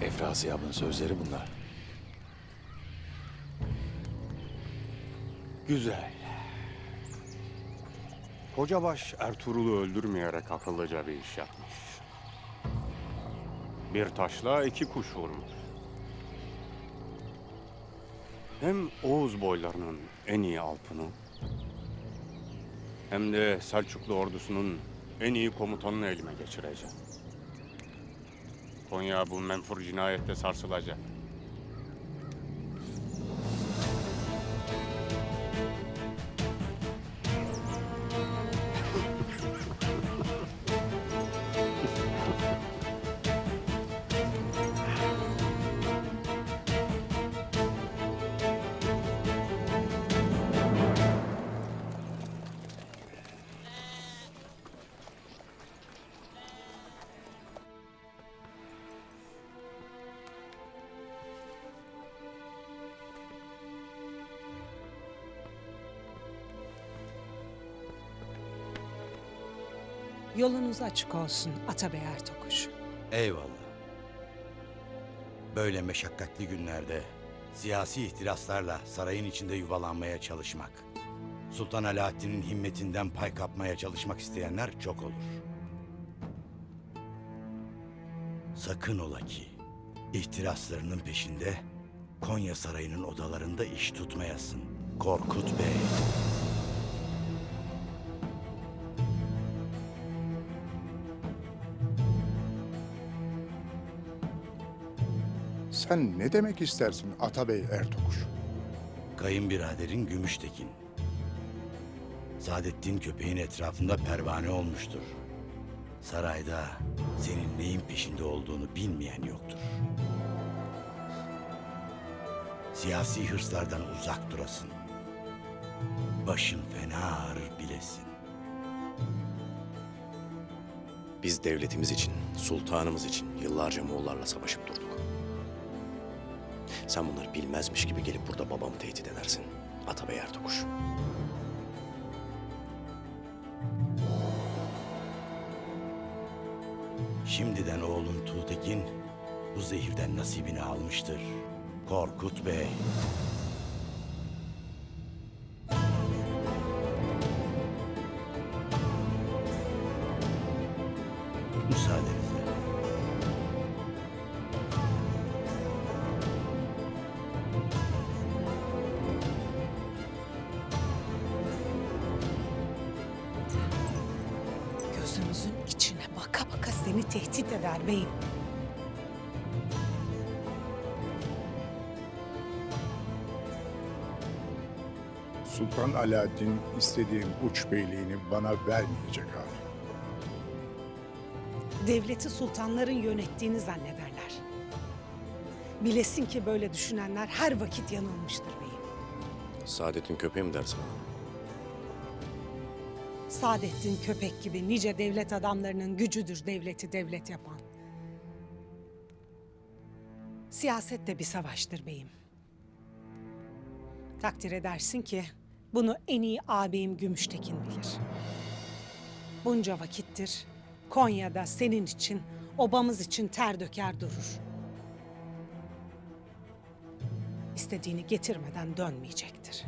Efrasiyab'ın sözleri bunlar. Güzel. Kocabaş Ertuğrul'u öldürmeyerek akıllıca bir iş yapmış. Bir taşla iki kuş vurmuş. Hem Oğuz boylarının en iyi alpını hem de Selçuklu ordusunun en iyi komutanını elime geçireceğim. Konya bu menfur cinayette sarsılacak. Yolunuz açık olsun Atabey Ertokuş. Eyvallah. Böyle meşakkatli günlerde siyasi ihtiraslarla sarayın içinde yuvalanmaya çalışmak, Sultan Alaaddin'in himmetinden pay kapmaya çalışmak isteyenler çok olur. Sakın ola ki ihtiraslarının peşinde Konya Sarayı'nın odalarında iş tutmayasın. Korkut Bey. Sen ne demek istersin Atabey Ertokuş? Kayınbiraderin Gümüştekin. Saadettin köpeğin etrafında pervane olmuştur. Sarayda senin neyin peşinde olduğunu bilmeyen yoktur. Siyasi hırslardan uzak durasın. Başın fena ağrır bilesin. Biz devletimiz için, sultanımız için yıllarca Moğollarla savaşıp durduk. Sen bunları bilmezmiş gibi gelip burada babamı tehdit edersin. Atabey Ertokuş. Şimdiden oğlun Tuğtekin bu zehirden nasibini almıştır. Korkut Bey. Gözümüzün içine baka baka seni tehdit eder beyim. Sultan Alaaddin istediğim uç beyliğini bana vermeyecek abi. Devleti sultanların yönettiğini zannederler. Bilesin ki böyle düşünenler her vakit yanılmıştır beyim. Saadettin köpeği mi dersin? Saadettin köpek gibi nice devlet adamlarının gücüdür devleti devlet yapan. Siyaset de bir savaştır beyim. Takdir edersin ki bunu en iyi ağabeyim Gümüştekin bilir. Bunca vakittir Konya'da senin için, obamız için ter döker durur. İstediğini getirmeden dönmeyecektir.